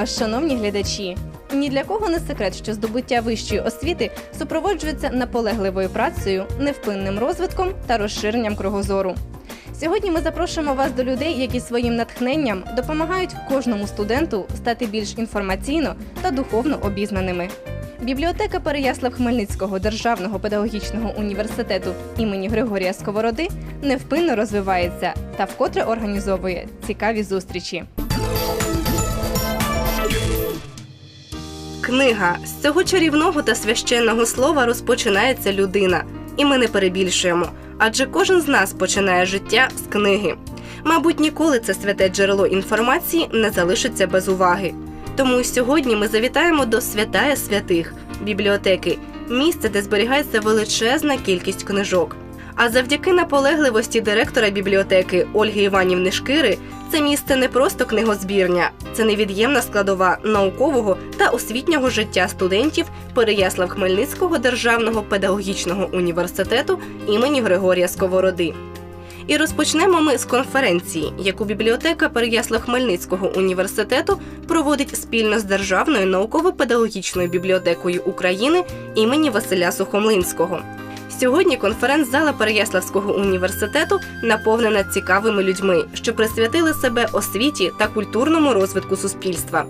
Вас, шановні глядачі! Ні для кого не секрет, що здобуття вищої освіти супроводжується наполегливою працею, невпинним розвитком та розширенням кругозору. Сьогодні ми запрошуємо вас до людей, які своїм натхненням допомагають кожному студенту стати більш інформаційно та духовно обізнаними. Бібліотека Переяслав Хмельницького державного педагогічного університету імені Григорія Сковороди невпинно розвивається та вкотре організовує цікаві зустрічі. Книга з цього чарівного та священного слова розпочинається людина, і ми не перебільшуємо, адже кожен з нас починає життя з книги. Мабуть, ніколи це святе джерело інформації не залишиться без уваги. Тому сьогодні ми завітаємо до святая святих бібліотеки, місце, де зберігається величезна кількість книжок. А завдяки наполегливості директора бібліотеки Ольги Іванівни Шкири, це місце не просто книгозбірня, це невід'ємна складова наукового та освітнього життя студентів Переяслав Хмельницького державного педагогічного університету імені Григорія Сковороди. І розпочнемо ми з конференції, яку бібліотека Переяслав Хмельницького університету проводить спільно з Державною науково-педагогічною бібліотекою України імені Василя Сухомлинського. Сьогодні конференц-зала Переяславського університету наповнена цікавими людьми, що присвятили себе освіті та культурному розвитку суспільства.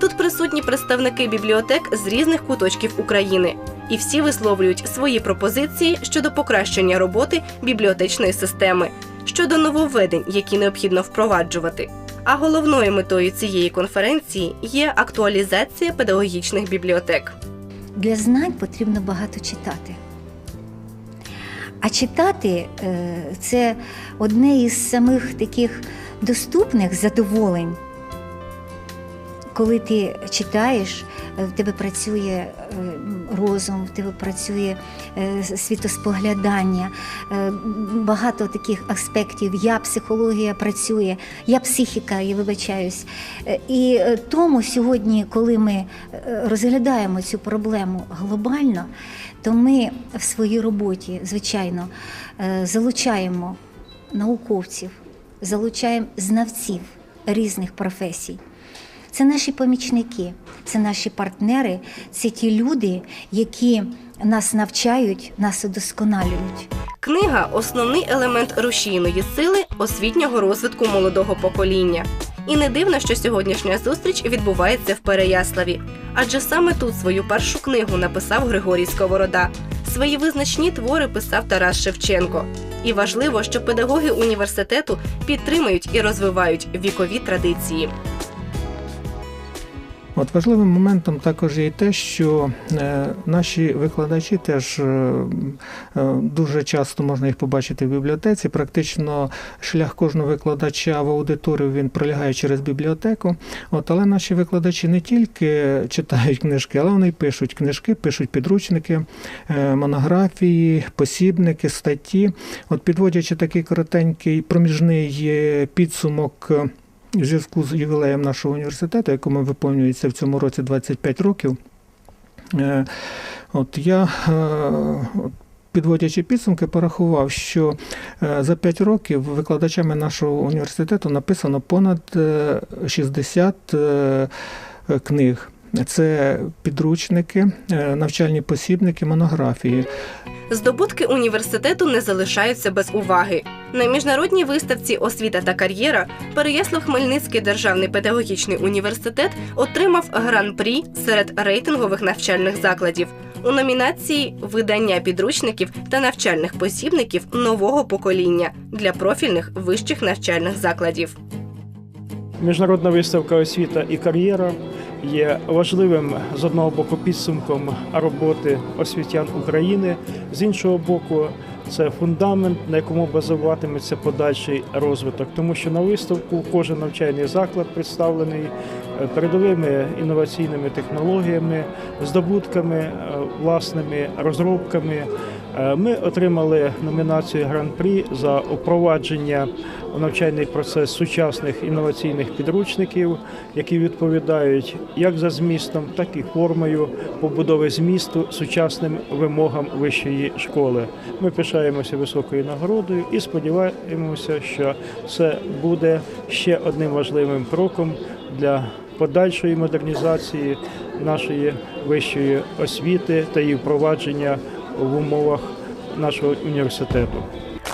Тут присутні представники бібліотек з різних куточків України, і всі висловлюють свої пропозиції щодо покращення роботи бібліотечної системи, щодо нововведень, які необхідно впроваджувати. А головною метою цієї конференції є актуалізація педагогічних бібліотек. Для знань потрібно багато читати. А читати е, це одне із самих таких доступних задоволень. Коли ти читаєш, е, в тебе працює е, розум, в тебе працює е, світоспоглядання, багато таких аспектів. Я психологія працює, я психіка, я вибачаюсь. І тому сьогодні, коли ми розглядаємо цю проблему глобально, то ми в своїй роботі, звичайно, залучаємо науковців, залучаємо знавців різних професій. Це наші помічники, це наші партнери, це ті люди, які нас навчають, нас удосконалюють. Книга основний елемент рушійної сили освітнього розвитку молодого покоління. І не дивно, що сьогоднішня зустріч відбувається в Переяславі, адже саме тут свою першу книгу написав Григорій Сковорода. Свої визначні твори писав Тарас Шевченко. І важливо, що педагоги університету підтримують і розвивають вікові традиції. От важливим моментом також є те, що е, наші викладачі теж е, е, дуже часто можна їх побачити в бібліотеці. Практично шлях кожного викладача в аудиторію він пролягає через бібліотеку. От, але наші викладачі не тільки читають книжки, але вони пишуть книжки, пишуть підручники, монографії, посібники, статті. От підводячи такий коротенький проміжний підсумок. В зв'язку з ювілеєм нашого університету, якому виповнюється в цьому році 25 років. Е, От я, е, підводячи підсумки, порахував, що е, за 5 років викладачами нашого університету написано понад е, 60 е, книг. Це підручники, навчальні посібники, монографії. Здобутки університету не залишаються без уваги. На міжнародній виставці Освіта та кар'єра Переяслав Хмельницький державний педагогічний університет отримав гран-прі серед рейтингових навчальних закладів у номінації Видання підручників та навчальних посібників нового покоління для профільних вищих навчальних закладів. Міжнародна виставка освіта і кар'єра є важливим з одного боку підсумком роботи освітян України, з іншого боку, це фундамент, на якому базуватиметься подальший розвиток, тому що на виставку кожен навчальний заклад представлений е, передовими інноваційними технологіями, здобутками, е, власними розробками. Е, Ми отримали номінацію Гран-прі за впровадження у навчальний процес сучасних інноваційних підручників, які відповідають як за змістом, так і формою побудови змісту сучасним вимогам вищої школи. Ми пишаємося високою нагородою і сподіваємося, що це буде ще одним важливим кроком для подальшої модернізації нашої вищої освіти та її впровадження в умовах нашого університету.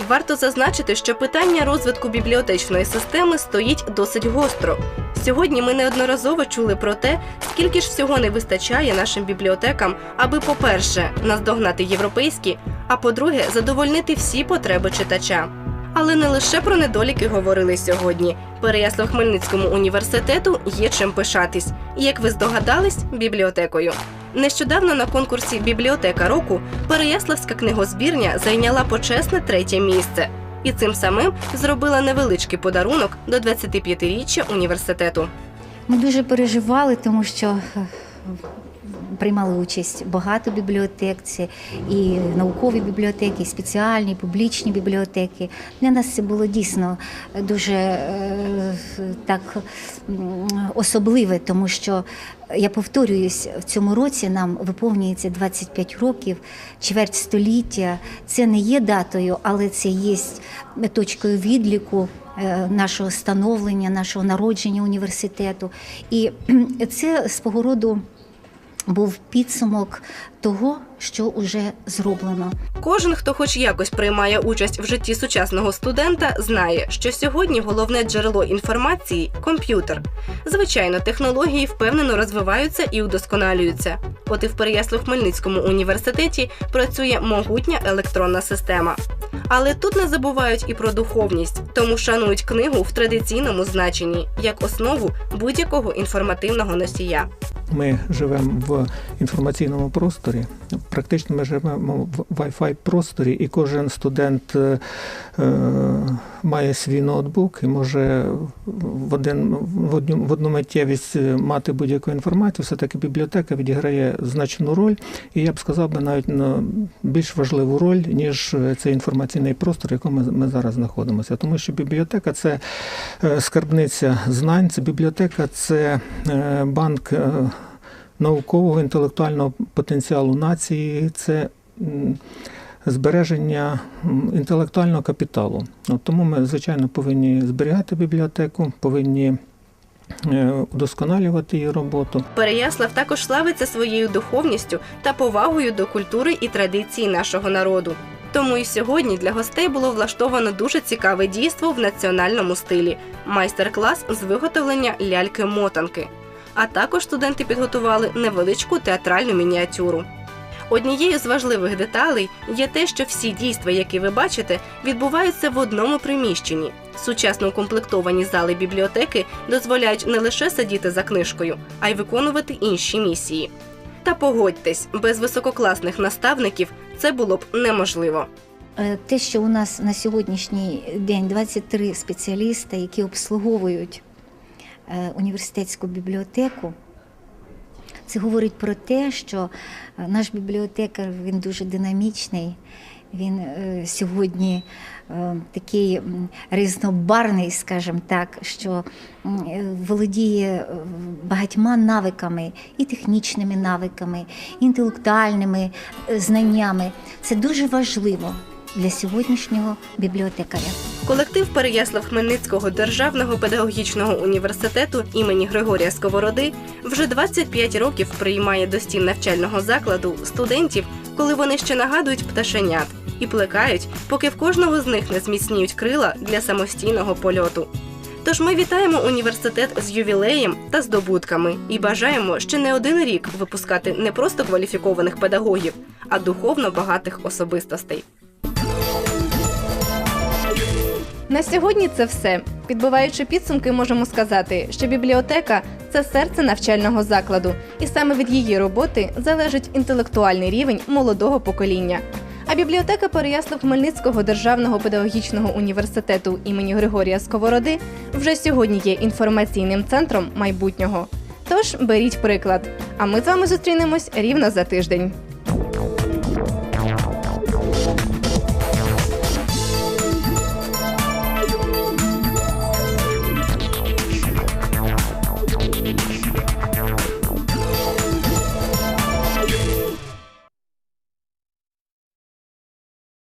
Варто зазначити, що питання розвитку бібліотечної системи стоїть досить гостро. Сьогодні ми неодноразово чули про те, скільки ж всього не вистачає нашим бібліотекам, аби, по-перше, наздогнати європейські, а по-друге, задовольнити всі потреби читача. Але не лише про недоліки говорили сьогодні. Переяслав-Хмельницькому університету є чим пишатись, і як ви здогадались, бібліотекою. Нещодавно на конкурсі Бібліотека року Переяславська книгозбірня зайняла почесне третє місце і цим самим зробила невеличкий подарунок до 25-річчя університету. Ми дуже переживали, тому що приймали участь багато бібліотек, це і наукові бібліотеки, і спеціальні, і публічні бібліотеки. Для нас це було дійсно дуже е, так особливе, тому що я повторююсь, в цьому році нам виповнюється 25 років, чверть століття. Це не є датою, але це є точкою відліку е, нашого становлення, нашого народження університету. І це свого роду був підсумок того, що вже зроблено. Кожен, хто хоч якось приймає участь в житті сучасного студента, знає, що сьогодні головне джерело інформації комп'ютер. Звичайно, технології впевнено розвиваються і удосконалюються. От і в Переяслав-Хмельницькому університеті працює могутня електронна система. Але тут не забувають і про духовність, тому шанують книгу в традиційному значенні як основу будь-якого інформативного носія. Ми живемо в інформаційному просторі. Практично ми живемо в Wi-Fi просторі, і кожен студент е, е, має свій ноутбук і може в один в одну, в одну миттєвість мати будь-яку інформацію. Все таки бібліотека відіграє значну роль, і я б сказав би навіть на більш важливу роль, ніж цей інформаційний простор, в якому ми, ми зараз знаходимося. Тому що бібліотека це е, скарбниця знань, це бібліотека, це е, банк. Наукового інтелектуального потенціалу нації, це збереження інтелектуального капіталу. От тому ми, звичайно, повинні зберігати бібліотеку, повинні е, удосконалювати її роботу. Переяслав також славиться своєю духовністю та повагою до культури і традицій нашого народу. Тому і сьогодні для гостей було влаштовано дуже цікаве дійство в національному стилі майстер-клас з виготовлення ляльки-мотанки. А також студенти підготували невеличку театральну мініатюру. Однією з важливих деталей є те, що всі дійства, які ви бачите, відбуваються в одному приміщенні. Сучасно укомплектовані зали бібліотеки дозволяють не лише сидіти за книжкою, а й виконувати інші місії. Та погодьтесь, без висококласних наставників це було б неможливо. Е, Те, що у нас на сьогоднішній день 23 спеціаліста, які обслуговують університетську бібліотеку, це говорить про те, що е, наш бібліотекар він дуже динамічний. Він е, сьогодні е, такий різнобарний, скажімо так, що е, володіє е, багатьма навиками, і технічними навиками, інтелектуальними е, знаннями. Це дуже важливо для сьогоднішнього бібліотекаря. Колектив Переяслав-Хмельницького державного педагогічного університету імені Григорія Сковороди вже 25 років приймає до стін навчального закладу студентів, коли вони ще нагадують пташенят і плекають, поки в кожного з них не зміцніють крила для самостійного польоту. Тож ми вітаємо університет з ювілеєм та здобутками і бажаємо ще не один рік випускати не просто кваліфікованих педагогів, а духовно багатих особистостей. На сьогодні це все. Підбиваючи підсумки, можемо сказати, що бібліотека це серце навчального закладу, і саме від її роботи залежить інтелектуальний рівень молодого покоління. А бібліотека Переяслав-Хмельницького державного педагогічного університету імені Григорія Сковороди вже сьогодні є інформаційним центром майбутнього. Тож беріть приклад. А ми з вами зустрінемось рівно за тиждень.